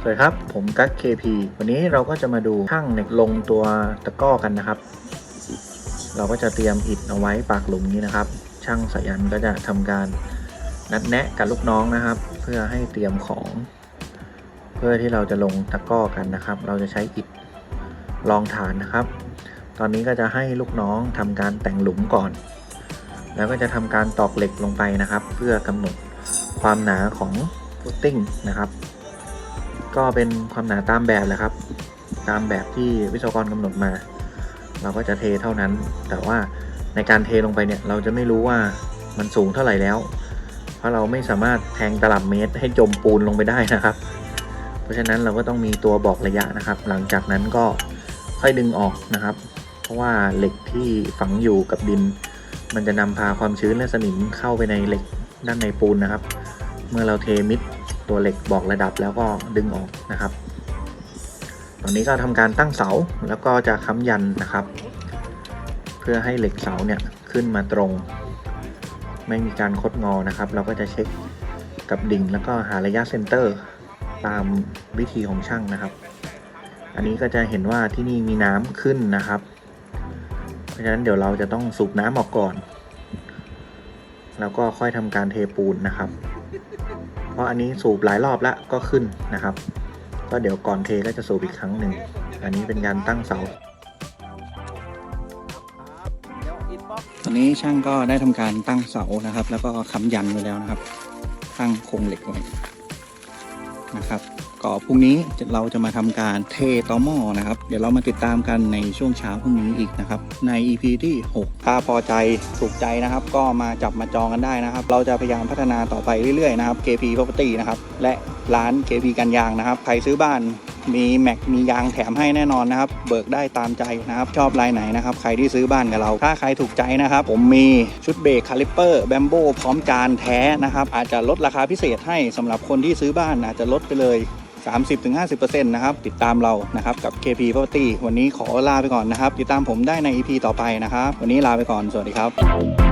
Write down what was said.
สวัสดีครับ ผมกั๊ก KP วันนี้เราก็จะมาดูช่างเน็กลงตัวตะก้อกันนะครับ เราก็จะเตรียมอิฐเอาไว้ปากหลุมนี้นะครับ ช่างสายันก็จะทำการนัดแนะกับลูกน้องนะครับ เพื่อให้เตรียมของ เพื่อที่เราจะลงตะก้อกันนะครับ เราจะใช้อิฐรองฐานนะครับ ตอนนี้ก็จะให้ลูกน้องทำการแต่งหลุมก่อน แล้วก็จะทำการตอกเหล็กลงไปนะครับ เพื่อกำหนดความหนาของฟุตติ้งนะครับ ก็เป็นความหนาตามแบบแหละครับ ตามแบบที่วิศวกรกำหนดมา เราก็จะเทเท่านั้น แต่ว่าในการเทลงไปเนี่ยเราจะไม่รู้ว่ามันสูงเท่าไหร่แล้ว เพราะเราไม่สามารถแทงตลับเมตรให้จมปูนลงไปได้นะครับ เพราะฉะนั้นเราก็ต้องมีตัวบอกระยะนะครับ หลังจากนั้นก็ค่อยดึงออกนะครับ เพราะว่าเหล็กที่ฝังอยู่กับดิน มันจะนำพาความชื้นและสนิมเข้าไปในเหล็กด้านในปูนนะครับ เมื่อเราเทมิด ตัวเหล็กบอกระดับแล้วก็ดึงออกนะครับ ตอนนี้ก็ทำการตั้งเสาแล้วก็จะค้ำยันนะครับ เพื่อให้เหล็กเสาเนี่ยขึ้นมาตรง ไม่มีการคดงอนะครับ เราก็จะเช็คกับดิ่งแล้วก็หาระยะเซนเตอร์ตามวิธีของช่างนะครับ อันนี้ก็จะเห็นว่าที่นี่มีน้ำขึ้นนะครับ เพราะฉะนั้นเดี๋ยวเราจะต้องสูบน้ำออกก่อน แล้วก็ค่อยทำการเทปูนนะครับ ราะอันนี้สูบหลายรอบแล้วก็ขึ้นนะครับ ก็เดี๋ยวก่อนเทก็จะสูบอีกครั้งหนึ่ง อันนี้เป็นการตั้งเสา ตอนนี้ช่างก็ได้ทำการตั้งเสานะครับ แล้วก็ค้ำยันไว้แล้วนะครับ ตั้งโครงเหล็กไว้นะครับ ก็พรุ่งนี้เราจะมาทำการเทตอหม้อนะครับ เดี๋ยวเรามาติดตามกันในช่วงเช้าพรุ่งนี้อีกนะครับ ใน EP ที่ 6 ถ้าพอใจถูกใจนะครับ ก็มาจับมาจองกันได้นะครับ เราจะพยายามพัฒนาต่อไปเรื่อยๆนะครับ KP Property นะครับและร้าน KP กันยางนะครับใครซื้อบ้านมีแม็กมียางแถมให้แน่นอนนะครับ เบิกได้ตามใจนะครับ ชอบลายไหนนะครับ ใครที่ซื้อบ้านกับเรา ถ้าใครถูกใจนะครับ ผมมีชุดเบรกคาลิปเปอร์แบมโบพร้อมจานแท้นะครับ อาจจะลดราคาพิเศษให้สำหรับคนที่ซื้อบ้านอาจจะลดไปเลย 30-50%นะครับ ติดตามเรานะครับกับ KP Property วันนี้ขอลาไปก่อนนะครับ ติดตามผมได้ใน EP ต่อไปนะครับ วันนี้ลาไปก่อน สวัสดีครับ